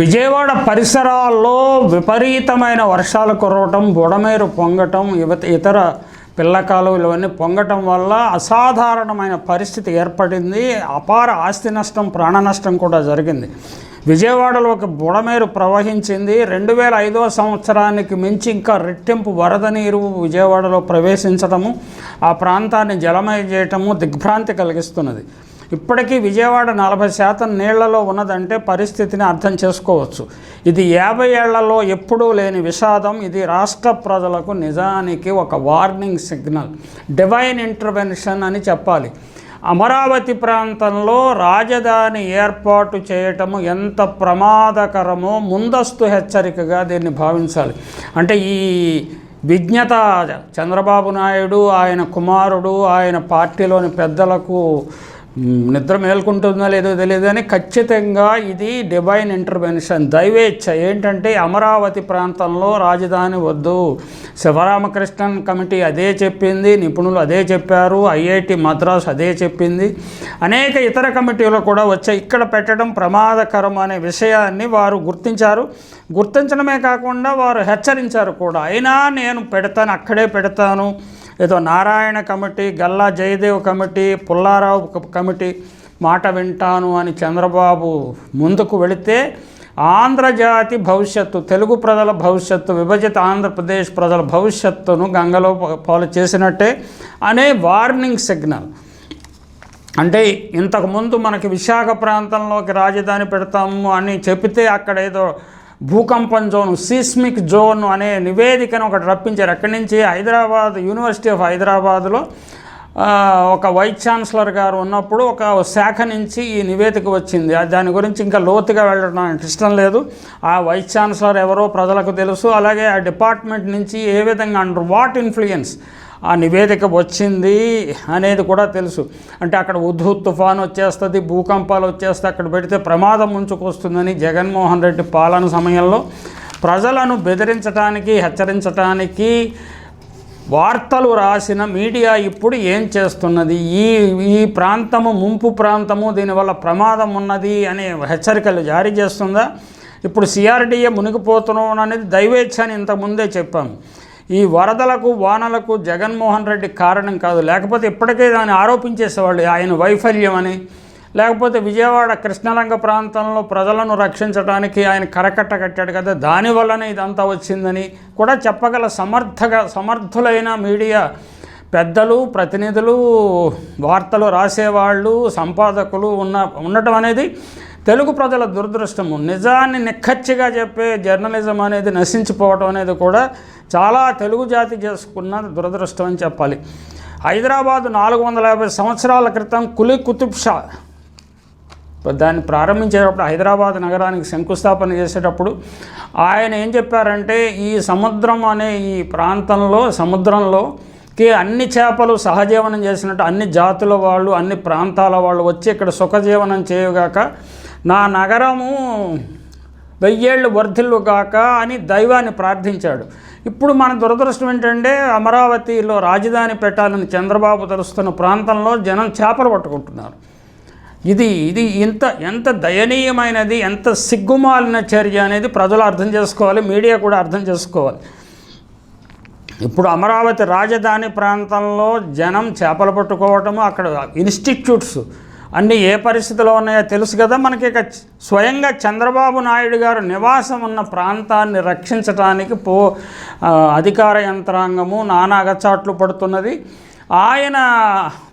విజయవాడ పరిసరాల్లో విపరీతమైన వర్షాలు కురవటం బుడమేరు పొంగటం ఇతర పిల్ల కాలువలు ఇవన్నీ పొంగటం వల్ల అసాధారణమైన పరిస్థితి ఏర్పడింది. అపార ఆస్తి నష్టం ప్రాణ నష్టం కూడా జరిగింది. విజయవాడలో ఒక బుడమేరు ప్రవహించింది. రెండు వేల ఐదవ సంవత్సరానికి మించి ఇంకా రెట్టింపు వరద నీరు విజయవాడలో ప్రవేశించడము ఆ ప్రాంతాన్ని జలమయం చేయటము దిగ్భ్రాంతి కలిగిస్తున్నది. ఇప్పటికీ విజయవాడ నలభై శాతం నీళ్ళలో ఉన్నదంటే పరిస్థితిని అర్థం చేసుకోవచ్చు. ఇది యాభై ఏళ్ళలో ఎప్పుడూ లేని విషాదం. ఇది రాష్ట్ర ప్రజలకు నిజానికి ఒక వార్నింగ్ సిగ్నల్ డివైన్ ఇంటర్వెన్షన్ అని చెప్పాలి. అమరావతి ప్రాంతంలో రాజధాని ఏర్పాటు చేయటము ఎంత ప్రమాదకరమో ముందస్తు హెచ్చరికగా దీన్ని భావించాలి. అంటే ఈ విజ్ఞత చంద్రబాబు నాయుడు ఆయన కుమారుడు ఆయన పార్టీలోని పెద్దలకు నిద్ర మేల్కుంటుందో లేదో తెలియదు కానీ ఖచ్చితంగా ఇది డివైన్ ఇంటర్వెన్షన్ దైవేచ్ఛ. ఏంటంటే అమరావతి ప్రాంతంలో రాజధాని వద్దు. శివరామకృష్ణన్ కమిటీ అదే చెప్పింది నిపుణులు అదే చెప్పారు ఐఐటి మద్రాస్ అదే చెప్పింది. అనేక ఇతర కమిటీలు కూడా వచ్చాయి. ఇక్కడ పెట్టడం ప్రమాదకరం అనే విషయాన్ని వారు గుర్తించారు. గుర్తించడమే కాకుండా వారు హెచ్చరించారు కూడా. అయినా నేను పెడతాను అక్కడే పెడతాను. ఏదో Narayana committee Galla Jayadev committee Pullarao committee మాట వింటాను అని చంద్రబాబు ముందుకు వెళితే ఆంధ్రజాతి భవిష్యత్తు తెలుగు ప్రజల భవిష్యత్తు విభజిత ఆంధ్రప్రదేశ్ ప్రజల భవిష్యత్తును గంగలో పాలు చేసినట్టే అనే వార్నింగ్ సిగ్నల్. అంటే ఇంతకుముందు మనకి విశాఖ ప్రాంతంలోకి రాజధాని పెడతాము అని చెబితే అక్కడ ఏదో భూకంపం జోన్ సీస్మిక్ జోన్ అనే నివేదికను ఒకటి రప్పించారు. అక్కడి నుంచి హైదరాబాద్ యూనివర్సిటీ ఆఫ్ హైదరాబాద్లో ఒక వైస్ ఛాన్సలర్ గారు ఉన్నప్పుడు ఒక శాఖ నుంచి ఈ నివేదిక వచ్చింది. దాని గురించి ఇంకా లోతుగా వెళ్ళడం ఇష్టం లేదు. ఆ వైస్ ఛాన్సలర్ ఎవరో ప్రజలకు తెలుసు. అలాగే ఆ డిపార్ట్మెంట్ నుంచి ఏ విధంగా అండర్ వాట్ ఇన్ఫ్లుయెన్స్ ఆ నివేదిక వచ్చింది అనేది కూడా తెలుసు. అంటే అక్కడ ఉధు తుఫాన్ వచ్చేస్తుంది భూకంపాలు వచ్చేస్తే అక్కడ పెడితే ప్రమాదం ముంచుకొస్తుందని జగన్మోహన్ రెడ్డి పాలన సమయంలో ప్రజలను బెదిరించడానికి హెచ్చరించడానికి వార్తలు రాసిన మీడియా ఇప్పుడు ఏం చేస్తున్నది? ఈ ఈ ప్రాంతము ముంపు ప్రాంతము దీనివల్ల ప్రమాదం ఉన్నది అనే హెచ్చరికలు జారీ చేస్తుందా? ఇప్పుడు సిఆర్డీఏ మునిగిపోతున్నాం అనేది దైవేచ్ఛ అని ఇంతకుముందే చెప్పాము. ఈ వరదలకు వానలకు జగన్మోహన్ రెడ్డి కారణం కాదు. లేకపోతే ఇప్పటికే దాన్ని ఆరోపించేసేవాళ్ళు ఆయన వైఫల్యం అని. లేకపోతే విజయవాడ కృష్ణలంక ప్రాంతంలో ప్రజలను రక్షించడానికి ఆయన కరకట్ట కట్టాడు కదా. దానివల్లనే ఇదంతా వచ్చిందని కూడా చెప్పగల సమర్థగా సమర్థులైన మీడియా పెద్దలు ప్రతినిధులు వార్తలు రాసేవాళ్ళు సంపాదకులు ఉన్న ఉండటం అనేది తెలుగు ప్రజల దురదృష్టము. నిజాన్ని నిక్కచ్చిగా చెప్పే జర్నలిజం అనేది నశించిపోవటం అనేది కూడా చాలా తెలుగు జాతి చేసుకున్న దురదృష్టం అని చెప్పాలి. హైదరాబాదు నాలుగు వందల యాభై సంవత్సరాల క్రితం కులీ కుతుబ్ షా దాన్ని ప్రారంభించేటప్పుడు హైదరాబాద్ నగరానికి శంకుస్థాపన చేసేటప్పుడు ఆయన ఏం చెప్పారంటే ఈ సముద్రం అనే ఈ ప్రాంతంలో సముద్రంలోకి అన్ని చేపలు సహజీవనం చేసినట్టు అన్ని జాతుల వాళ్ళు అన్ని ప్రాంతాల వాళ్ళు వచ్చి ఇక్కడ సుఖజీవనం చేయగాక నా నగరము వెయ్యేళ్ళు వర్ధిల్లుగాక అని దైవాన్ని ప్రార్థించాడు. ఇప్పుడు మన దురదృష్టం ఏంటంటే అమరావతిలో రాజధాని పెట్టాలని చంద్రబాబు తలుస్తున్న ప్రాంతంలో జనం చేపలు పట్టుకుంటున్నారు. ఇది ఇది ఇంత ఎంత దయనీయమైనది ఎంత సిగ్గుమాలిన చర్య అనేది ప్రజలు అర్థం చేసుకోవాలి మీడియా కూడా అర్థం చేసుకోవాలి. ఇప్పుడు అమరావతి రాజధాని ప్రాంతంలో జనం చేపలు పట్టుకోవటము అక్కడ ఇన్స్టిట్యూట్స్ అన్నీ ఏ పరిస్థితిలో ఉన్నాయో తెలుసు కదా మనకి ఇక స్వయంగా చంద్రబాబు నాయుడు గారు నివాసం ఉన్న ప్రాంతాన్ని రక్షించడానికి పో అధికార యంత్రాంగము నానా అగచాట్లు పడుతున్నది. ఆయన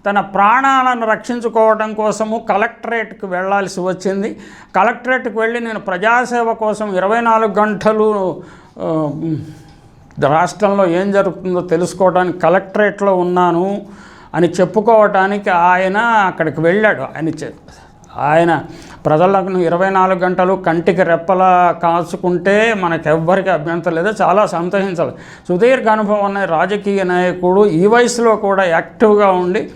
తన ప్రాణాలను రక్షించుకోవడం కోసము కలెక్టరేట్కి వెళ్ళాల్సి వచ్చింది. కలెక్టరేట్కి వెళ్ళి నేను ప్రజాసేవ కోసం ఇరవై నాలుగు గంటలు రాష్ట్రంలో ఏం జరుగుతుందో తెలుసుకోవడానికి కలెక్టరేట్లో ఉన్నాను. అని చెప్పుకోవటానికి ఆయన అక్కడికి వెళ్ళాడు. ఆయన ఆయన ప్రజలకు ఇరవై నాలుగు గంటలు కంటికి రెప్పలా కాచుకుంటే మనకెవ్వరికి అభ్యంతరం లేదు చాలా సంతోషించాలి. సుదీర్ఘ అనుభవం ఉన్న రాజకీయ నాయకుడు ఈ వయసులో కూడా యాక్టివ్గా ఉండి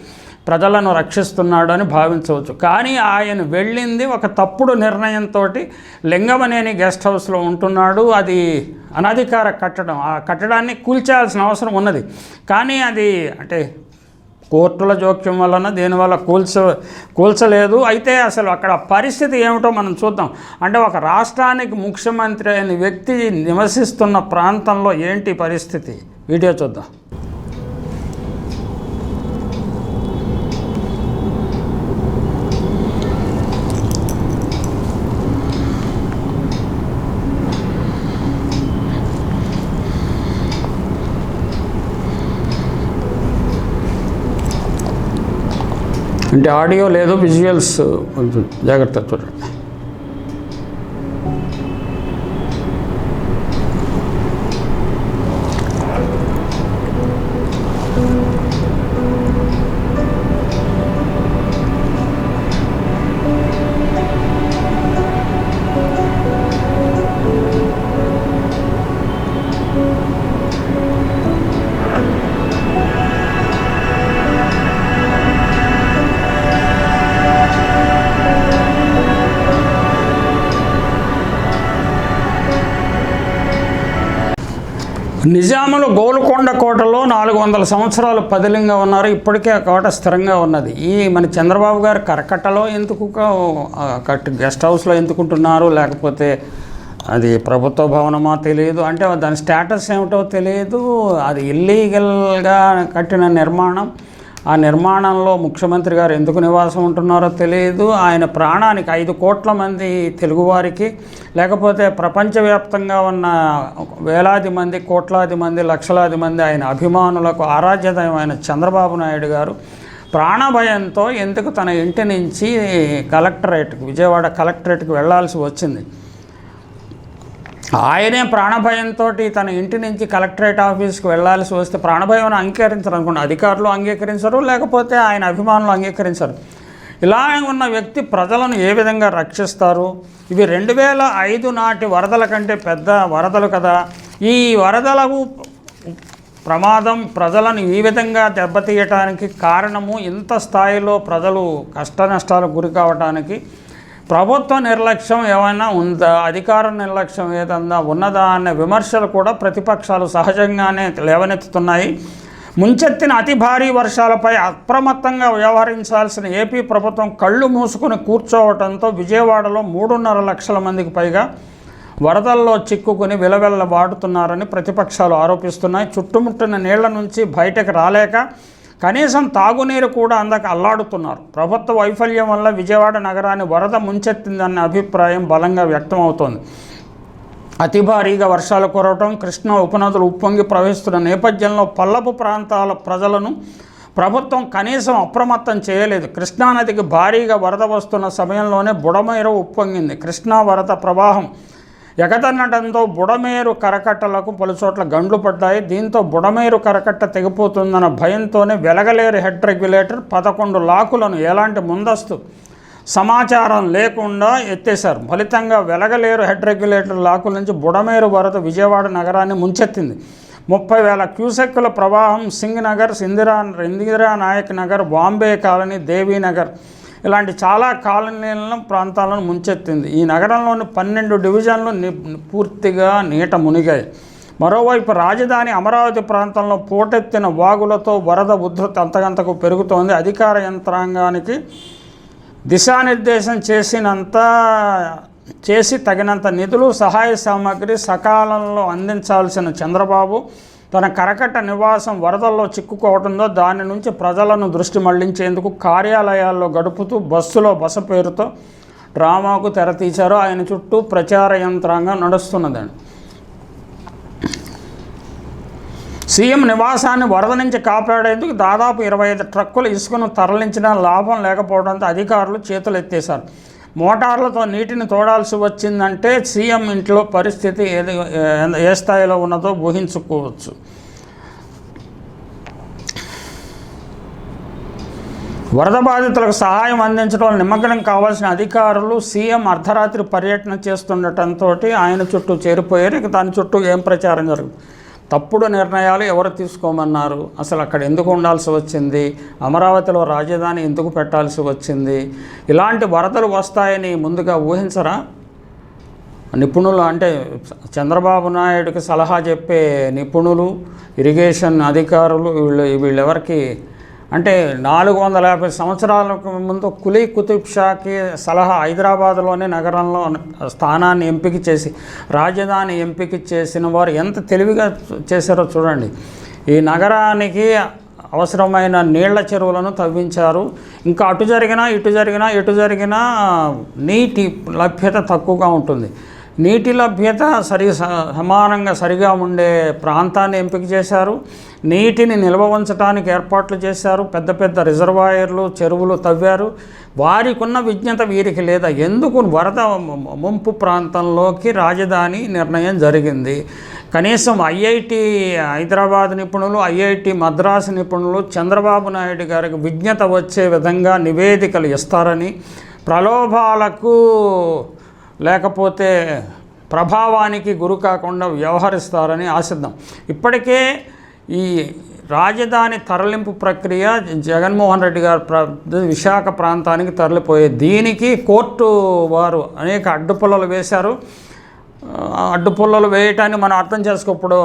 ప్రజలను రక్షిస్తున్నాడు అని భావించవచ్చు. కానీ ఆయన వెళ్ళింది ఒక తప్పుడు నిర్ణయంతో లింగమనేని గెస్ట్ హౌస్లో ఉంటున్నాడు. అది అనధికార కట్టడం ఆ కట్టడాన్ని కూల్చాల్సిన అవసరం ఉన్నది. కానీ అది అంటే కోర్టుల జోక్యం వలన దీనివల్ల కూల్చ కూల్చలేదు. అయితే అసలు అక్కడ పరిస్థితి ఏమిటో మనం చూద్దాం. అంటే ఒక రాష్ట్రానికి ముఖ్యమంత్రి అయిన వ్యక్తి నివసిస్తున్న ప్రాంతంలో ఏంటి పరిస్థితి? వీడియో చూద్దాం. అంటే ఆడియో లేదు విజువల్స్ కొంచెం జాగ్రత్త చూడండి నిజాములు గోల్కొండ కోటలో నాలుగు వందల సంవత్సరాలు పదిలంగా ఉన్నారు. ఇప్పటికే ఆ కోట స్థిరంగా ఉన్నది. ఈ మన చంద్రబాబు గారు కరకట్టలో ఎందుకు కట్ గెస్ట్ హౌస్లో ఎందుకుంటున్నారు? లేకపోతే అది ప్రభుత్వ భవనమా తెలియదు. అంటే దాని స్టేటస్ ఏమిటో తెలియదు. అది ఇల్లీగల్గా కట్టిన నిర్మాణం. ఆ నిర్మాణంలో ముఖ్యమంత్రి గారు ఎందుకు నివాసం ఉంటున్నారో తెలియదు. ఆయన ప్రాణానికి ఐదు కోట్ల మంది తెలుగువారికి లేకపోతే ప్రపంచవ్యాప్తంగా ఉన్న వేలాది మంది కోట్లాది మంది లక్షలాది మంది ఆయన అభిమానులకు ఆరాధ్యదయమైన చంద్రబాబు నాయుడు గారు. ప్రాణభయంతో ఎందుకు తన ఇంటి నుంచి కలెక్టరేట్కి విజయవాడ కలెక్టరేట్కి వెళ్ళాల్సి వచ్చింది? ఆయనే ప్రాణభయంతో తన ఇంటి నుంచి కలెక్టరేట్ ఆఫీస్కి వెళ్ళాల్సి వస్తే ప్రాణభయం అంగీకరించరు అనుకోండి అధికారులు అంగీకరించరు లేకపోతే ఆయన అభిమానులు అంగీకరించరు. ఇలా ఉన్న వ్యక్తి ప్రజలను ఏ విధంగా రక్షిస్తారు? ఇవి రెండు వేల ఐదు నాటి వరదల కంటే పెద్ద వరదలు కదా. ఈ వరదలకు ప్రమాదం ప్రజలను ఈ విధంగా దెబ్బతీయటానికి కారణము ఇంత స్థాయిలో ప్రజలు కష్ట నష్టాలకు గురి కావటానికి ప్రభుత్వ నిర్లక్ష్యం ఏమైనా ఉందా? అధికార నిర్లక్ష్యం ఏదన్నా ఉన్నదా అనే విమర్శలు కూడా ప్రతిపక్షాలు సహజంగానే లేవనెత్తుతున్నాయి. ముంచెత్తిన అతి భారీ వర్షాలపై అప్రమత్తంగా వ్యవహరించాల్సిన ఏపీ ప్రభుత్వం కళ్ళు మూసుకుని కూర్చోవడంతో విజయవాడలో మూడున్నర లక్షల మందికి పైగా వరదల్లో చిక్కుకుని విలవెల్ల వాడుతున్నారని ప్రతిపక్షాలు ఆరోపిస్తున్నాయి. చుట్టుముట్టిన నీళ్ళ నుంచి బయటకు రాలేక కనీసం తాగునీరు కూడా అందక అల్లాడుతున్నారు. ప్రభుత్వ వైఫల్యం వల్ల విజయవాడ నగరాన్ని వరద ముంచెత్తిందన్న అభిప్రాయం బలంగా వ్యక్తమవుతోంది. అతి భారీగా వర్షాలు కురవటం కృష్ణా ఉపనదులు ఉప్పొంగి ప్రవహిస్తున్న నేపథ్యంలో పల్లపు ప్రాంతాల ప్రజలను ప్రభుత్వం కనీసం అప్రమత్తం చేయలేదు. కృష్ణానదికి భారీగా వరద వస్తున్న సమయంలోనే బుడమేర ఉప్పొంగింది. కృష్ణా వరద ప్రవాహం ఎగతన్నడంతో బుడమేరు కరకట్టలకు పలుచోట్ల గండ్లు పడ్డాయి. దీంతో బుడమేరు కరకట్ట తెగిపోతుందన్న భయంతోనే వెలగలేరు హెడ్ రెగ్యులేటర్ పదకొండు లాకులను ఎలాంటి ముందస్తు సమాచారం లేకుండా ఎత్తేశారు. ఫలితంగా వెలగలేరు హెడ్ రెగ్యులేటర్ లాకుల నుంచి బుడమేరు వరద విజయవాడ నగరాన్ని ముంచెత్తింది. ముప్పై వేల క్యూసెక్కుల ప్రవాహం సింగ్ నగర్ ఇందిరా ఇందిరా నాయక్ నగర్ బాంబే కాలనీ దేవీనగర్ ఇలాంటి చాలా కాలనీలను ప్రాంతాలను ముంచెత్తింది. ఈ నగరంలోని పన్నెండు డివిజన్లు ని పూర్తిగా నీట మునిగాయి. మరోవైపు రాజధాని అమరావతి ప్రాంతంలో పోటెత్తిన వాగులతో వరద ఉధృతి అంతకంతకు పెరుగుతోంది. అధికార యంత్రాంగానికి దిశానిర్దేశం చేసినంత చేసి తగినంత నిధులు సహాయ సామాగ్రి సకాలంలో అందించాల్సిన చంద్రబాబు తన కరకట్ట నివాసం వరదల్లో చిక్కుకోవడంతో దాని నుంచి ప్రజలను దృష్టి మళ్ళించేందుకు కార్యాలయాల్లో గడుపుతూ బస్సులో బస పేరుతో డ్రామాకు తెరతీశారు ఆయన చుట్టూ ప్రచార యంత్రాంగం నడుస్తున్నదండి. సీఎం నివాసాన్ని వరద నుంచి కాపాడేందుకు దాదాపు ఇరవై ఐదు ట్రక్కులు ఇసుకను తరలించిన లాభం లేకపోవడంతో అధికారులు చేతులు ఎత్తేశారు మోటార్లతో నీటిని తోడాల్సి వచ్చిందంటే సీఎం ఇంట్లో పరిస్థితి ఏది ఏ- స్థాయిలో ఉన్నదో ఊహించుకోవచ్చు. వరద బాధితులకు సహాయం అందించడం నిమగ్నం కావాల్సిన అధికారులు సీఎం అర్ధరాత్రి పర్యటన చేస్తుండటంతో ఆయన చుట్టూ చేరిపోయారు. ఇక దాని చుట్టూ ఏం ప్రచారం జరుగుతుంది? తప్పుడు నిర్ణయాలు ఎవరు తీసుకోమన్నారు? అసలు అక్కడ ఎందుకు ఉండాల్సి వచ్చింది? అమరావతిలో రాజధాని ఎందుకు పెట్టాల్సి వచ్చింది? ఇలాంటి వరదలు వస్తాయని ముందుగా ఊహించరా? నిపుణులు అంటే చంద్రబాబు నాయుడుకి సలహా చెప్పే నిపుణులు ఇరిగేషన్ అధికారులు వీళ్ళు వీళ్ళెవరికి అంటే నాలుగు వందల యాభై సంవత్సరాలకు ముందు కులీ కుతుబ్ షాకి సలహా హైదరాబాద్లోని నగరంలో స్థానాన్ని ఎంపిక చేసి రాజధాని ఎంపిక చేసిన వారు ఎంత తెలివిగా చేశారో చూడండి. ఈ నగరానికి అవసరమైన నీళ్ళ చెరువులను తవ్వించారు. ఇంకా అటు జరిగినా ఇటు జరిగినా ఎటు జరిగినా నీటి లభ్యత తక్కువగా ఉంటుంది. నీటి లభ్యత సరి స- సమానంగా సరిగా ఉండే ప్రాంతాన్ని ఎంపిక చేశారు. నీటిని నిల్వ ఉంచడానికి ఏర్పాట్లు చేశారు. పెద్ద పెద్ద రిజర్వాయర్లు చెరువులు తవ్వారు. వారికి ఉన్న విజ్ఞత వీరికి లేదా. ఎందుకు వరద ము- ముంపు ప్రాంతంలోకి రాజధాని నిర్ణయం జరిగింది? కనీసం ఐఐటి హైదరాబాద్ నిపుణులు ఐఐటి మద్రాసు నిపుణులు చంద్రబాబు నాయుడు గారికి విజ్ఞత వచ్చే విధంగా నివేదికలు ఇస్తారని ప్రలోభాలకు లేకపోతే ప్రభావానికి గురి కాకుండా వ్యవహరిస్తారని ఆశిద్దాం. ఇప్పటికే ఈ రాజధాని తరలింపు ప్రక్రియ జగన్మోహన్ రెడ్డి గారు ప్ర విశాఖ ప్రాంతానికి తరలిపోయే దీనికి కోర్టు వారు అనేక అడ్డుపుల్లలు వేశారు. అడ్డుపుల్లలు వేయటాన్ని మనం అర్థం చేసుకోప్పుడు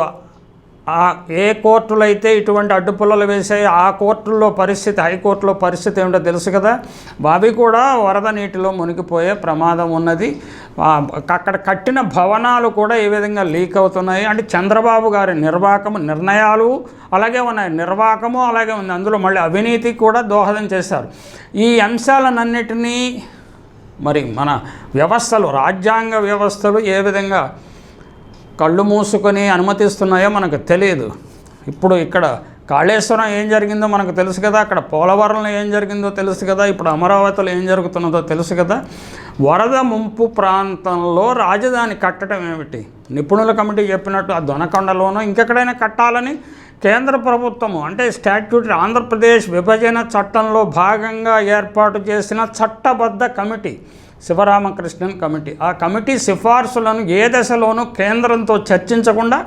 ఆ ఏ కోర్టులు అయితే ఇటువంటి అడ్డుపుల్లలు వేసాయి ఆ కోర్టుల్లో పరిస్థితి హైకోర్టులో పరిస్థితి ఏమిటో తెలుసు కదా? అవి కూడా వరద నీటిలో మునిగిపోయే ప్రమాదం ఉన్నది. అక్కడ కట్టిన భవనాలు కూడా ఏ విధంగా లీక్ అవుతున్నాయి? అంటే చంద్రబాబు గారి నిర్వాకము నిర్ణయాలు అలాగే ఉన్నాయి. నిర్వాకము అలాగే ఉంది. అందులో మళ్ళీ అవినీతి కూడా దోహదం చేశారు. ఈ అంశాలన్నిటినీ మరి మన వ్యవస్థలు రాజ్యాంగ వ్యవస్థలు ఏ విధంగా కళ్ళు మూసుకొని అనుమతిస్తున్నాయో మనకు తెలియదు ఇప్పుడు ఇక్కడ కాళేశ్వరం ఏం జరిగిందో మనకు తెలుసు కదా అక్కడ పోలవరంలో ఏం జరిగిందో తెలుసు కదా ఇప్పుడు అమరావతిలో ఏం జరుగుతున్నదో తెలుసు కదా. వరద ముంపు ప్రాంతంలో రాజధాని కట్టడం ఏమిటి? నిపుణుల కమిటీ చెప్పినట్టు ఆ దొనకొండలోనో ఇంకెక్కడైనా కట్టాలని కేంద్ర ప్రభుత్వము అంటే స్టాట్యూట్ ఆంధ్రప్రదేశ్ విభజన చట్టంలో భాగంగా ఏర్పాటు చేసిన చట్టబద్ధ కమిటీ శివరామకృష్ణన్ కమిటీ. ఆ కమిటీ సిఫార్సులను ఏ దశలోనూ కేంద్రంతో చర్చించకుండా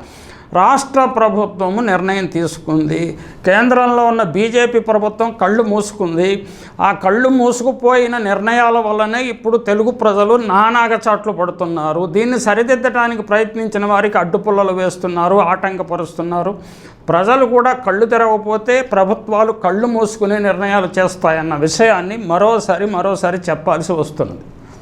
రాష్ట్ర ప్రభుత్వము నిర్ణయం తీసుకుంది. కేంద్రంలో ఉన్న బీజేపీ ప్రభుత్వం కళ్ళు మూసుకుంది. ఆ కళ్ళు మూసుకుపోయిన నిర్ణయాల వల్లనే ఇప్పుడు తెలుగు ప్రజలు నానాగచాట్లు పడుతున్నారు. దీన్ని సరిదిద్దడానికి ప్రయత్నించిన వారికి అడ్డుపుల్లలు వేస్తున్నారు ఆటంకపరుస్తున్నారు. ప్రజలు కూడా కళ్ళు తెరవకపోతే ప్రభుత్వాలు కళ్ళు మూసుకునే నిర్ణయాలు చేస్తాయన్న విషయాన్ని మరోసారి మరోసారి చెప్పాల్సి వస్తున్నది.